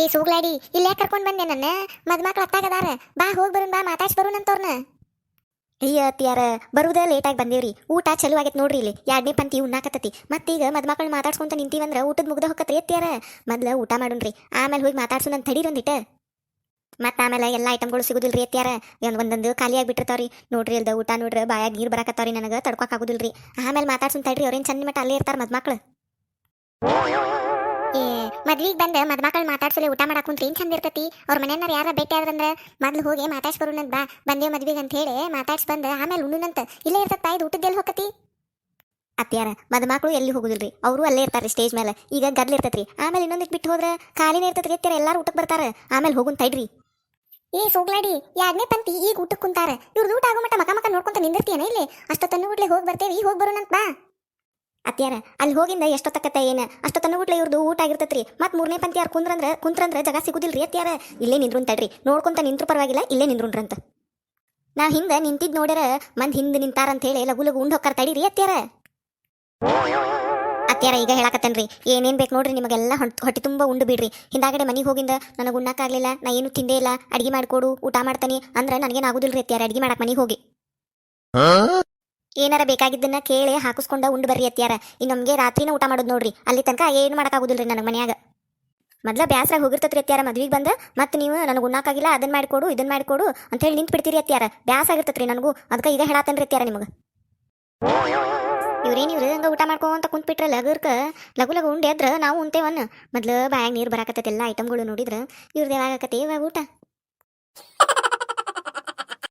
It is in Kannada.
ಈ ಸೂಗ್ಲಾಡಿ, ಇಲ್ಲೇ ಕರ್ಕೊಂಡ್ ಬಂದೆ ನನ್ನ. ಮದ್ಮಕ್ಳು ಅತ್ತಾಗದಾರ. ಬಾ, ಹೋಗಿ ಬರುನ್, ಬಾ, ಮಾತಾಡ್ಸ್ ಬರೋಣ ಅಂತವ್ರನ್ನ ಅಯ್ಯ ಅತ್ತಿಯಾರ, ಬರುದ ಲೇಟಾಗಿ ಬಂದೇವ್ರಿ. ಊಟ ಚಲೋ ಆಗೈತೆ ನೋಡ್ರಿ ಇಲ್ಲಿ. ಎರಡನೇ ಪಂತಿ ಉಣ್ಣಾಕತ್ತತಿ. ಮತ್ತೀಗ ಮದ್ಮಕ್ಳು ಮಾತಾಡ್ಸ್ಕೊಂತ ನಿಂತೀವಂದ್ರ ಊಟದ ಮುಗ್ದ ಹೊಕ್ಕತ್ರಿ ಅತ್ತಿಯಾರ. ಮೊದ್ಲ ಊಟ ಮಾಡುನ್ರಿ ಆಮೇಲೆ ಹೋಗಿ ಮಾತಾಡ್ಸು ಅಂತ ತಡೀರೊಂದಿಟ ಮತ್ತ ಆಮೇಲೆ ಎಲ್ಲ ಐಟಮ್ಗಳು ಸಿಗುದಿಲ್ರಿ ಅತ್ಯಾರ ಒಂದ್ ಒಂದೊಂದು ಖಾಲಿ ಆಗಿಬಿಟ್ಟಿರ್ತಾವ್ರಿ. ನೋಡ್ರಿ ಇಲ್ದ ಊಟ, ನೋಡ್ರಿ ಬಾಯಾಗ ನೀರ್ ಬರಾಕತ್ತಾವ್ರಿ ನನಗ, ತಡ್ಕೊಕ್ ಆಗುದಿಲ್ರಿ. ಆಮೇಲೆ ಮಾತಾಡ್ಸು ತಡ್ರಿ ಅವ್ರೇನು ಚಂದ ಮಟ್ಟ ಅಲ್ಲೇ ಇರ್ತಾರ ಮದ್ಮಕ್ಳು. ಮದ್ವಿಗ್ ಬಂದ ಮದ್ಮಕ್ಳು ಮಾತಾಡ್ಸಲಿ ಊಟ ಮಾಡಕ್ ಏನ್ ಚಂದ ಇರ್ತತಿ? ಅವ್ರ ಮನೆಯವ್ರ ಯಾರ ಭೇಟಿ ಆದ್ರಂದ್ರ ಮೊದ್ಲು ಹೋಗಿ ಮಾತಾಡ್ಸ್ಕೊರು ಬರೋಣಂತ ಬಾ ಬಂದೇವ್ ಮದ್ವಿಗ್ ಅಂತ ಹೇಳಿ ಮಾತಾಡ್ಸ್ ಬಂದ ಆಮೇಲೆ ಉಣ್ಣುನಂತ. ಇಲ್ಲೇ ಇರ್ತದ ಇದು ಊಟದ್ದೆಲ್ಲಿ ಹೋಗತಿ ಅತ್ಯಾರ ಮದ್ಮಕ್ಳು ಎಲ್ಲಿ ಹೋಗುದಿಲ್ರಿ? ಅವರು ಅಲ್ಲೇ ಇರ್ತಾರೆ ಸ್ಟೇಜ್ ಮೇಲೆ ಈಗ ಗದ್ಲ ಇರ್ತೈತ್ರಿ. ಆಮೇಲೆ ಇನ್ನೊಂದಿಟ್ಟು ಬಿಟ್ಟು ಹೋದ್ರೆ ಖಾಲಿನೇ ಇರ್ತೈತ್ರಿ ಅತ್ಯಾರ ಎಲ್ಲಾರು ಊಟಕ್ಕೆ ಬರ್ತಾರ. ಆಮೇಲೆ ಹೋಗುನ್ ತೈಡ್ರಿ ಏ ಸೋಗ್ಲಾಡಿ ಯಾಗ್ನೇ ಪಂತಿ ಈಗ ಊಟಕ್ಕೆ ಕುಂತಾರ ಇವ್ರದ್ದು ಊಟ ಆಗೋ ಮಟ್ಟ ಮಕ ಮಕ ನೋಡ್ಕೊಂತ ನಿಂದಿರ್ತೀಯನ ಇಲ್ಲಿ? ಅಷ್ಟೊತ್ತನ್ನು ಕೂಡಲೇ ಹೋಗಿ ಬರ್ತೇವಿ, ಹೋಗಿ ಬರೋಣಂತ ಬಾ. ಅತ್ಯಾರ ಅಲ್ಲಿ ಹೋಗಿಂದ ಎಷ್ಟೊತ್ತಕ್ಕತ್ತ ಏನ? ತನ್ನ ಗುಟ್ಲ ಇವ್ರದ್ದು ಊಟ ಆಗಿರ್ತೈತ್ರಿ. ಮತ್ ಮೂರನೇ ಪಂತಿ ಯಾರು ಕುಂದ್ರಂದ್ರ ಕುಂತ್ರಂದ್ರ ಜಾಗ ಸಿಗುದಿಲ್ರಿ ಅತ್ಯಾರ ಇಲ್ಲೇ ನಿಂದ್ರು ತಡ್ರಿ. ನೋಡ್ಕೊಂತ ನಿಂತ್ರು ಪರವಾಗಿಲ್ಲ, ಇಲ್ಲೇ ನಿಂದ್ರುಂಡ್ರಂತ ನಾ ಹಿಂದ ನಿಂತಿದ್ ನೋಡ್ಯಾರ, ಮಂದ್ ಹಿಂದ್ ನಿಂತಾರಂತ ಹೇಳಿ ಲಗು ಲಗು ಉಂಡ್ ತಡೀರಿ ಅತ್ಯಾರ ಅತ್ಯಾರ ಈಗ ಹೇಳಕತ್ತೇನ್ರಿ, ಏನೇನ್ ಬೇಕು ನೋಡ್ರಿ ನಿಮಗೆಲ್ಲ ಹೊಟ್- ಹೊಟ್ಟೆ ತುಂಬ ಉಂಡು ಬಿಡ್ರಿ. ಹಿಂದಾಗಡೆ ಮನೆಗೆ ಹೋಗಿಂದ ನನಗೆ ಉಣ್ಣಕ್ಕಾಗ್ಲಿಲ್ಲ, ನಾ ಏನು ತಿಂದೇ ಇಲ್ಲ, ಅಡಿಗೆ ಮಾಡ್ಕೊಡು, ಊಟ ಮಾಡ್ತಾನಿ ಅಂದ್ರೆ ನನಗೇನು ಆಗುದಿಲ್ರಿ ಅತ್ಯಾರ ಅಡಿಗೆ ಮಾಡಕ್ ಮನೆಗೆ ಹೋಗಿ. ಏನಾರ ಬೇಕಾಗಿದ್ದನ್ನ ಕೇಳಿ ಹಾಕಿಸ್ಕೊಂಡ ಉಂಡು ಬರ್ರಿ ಅತ್ಯಾರ ಇನ್ನು ನಮಗೆ ರಾತ್ರಿನ ಊಟ ಮಾಡೋದು ನೋಡ್ರಿ. ಅಲ್ಲಿ ತನಕ ಏನು ಮಾಡಕ್ಕಾಗುದಿಲ್ರಿ ನನಗೆ ಮನ್ಯಾಗ. ಮೊದ್ಲ ಬ್ಯಾಸ್ರಾಗ ಹೋಗಿರ್ತತ್ರಿ ಅತ್ಯಾರ ಮದ್ವಿಗೆ ಬಂದ, ಮತ್ತೆ ನೀವು ನನಗೆ ಉಣ್ಣಾಕಾಗಿಲ್ಲ ಅದನ್ನ ಮಾಡಿಕೊಡು ಇದನ್ನ ಮಾಡಿಕೊಡು ಅಂತ ಹೇಳಿ ನಿಂತು ಬಿಡ್ತೀರಿ ಅತ್ಯಾರ ಬ್ಯಾಸ್ ಆಗಿರ್ತತ್ರಿ ನನಗೂ. ಅದಕ್ಕೆ ಈಗ ಹೇಳತ್ತೇನ್ರಿ ಅತ್ಯಾರ ನಿಮಗೆ. ಇವ್ರೇನ್ ಇವ್ರು ಹಂಗ ಊಟ ಮಾಡ್ಕೊಂತ ಕುಂತ್ಬಿಟ್ರೆ ಲಗರ್ಕ, ಲಗು ಲಗು ಉಂಡೆ ಅದ್ರ ನಾವು ಉಂತೇವನ್ನ ಮೊದ್ಲು ಬಾಯಾಗ ನೀರು ಬರಾಕತ್ತೆ ಎಲ್ಲ ಐಟಮ್ಗಳು ನೋಡಿದ್ರ. ಇವ್ರದ್ದು ಯಾವಾಗತ್ತೆ ಇವಾಗ ಊಟ.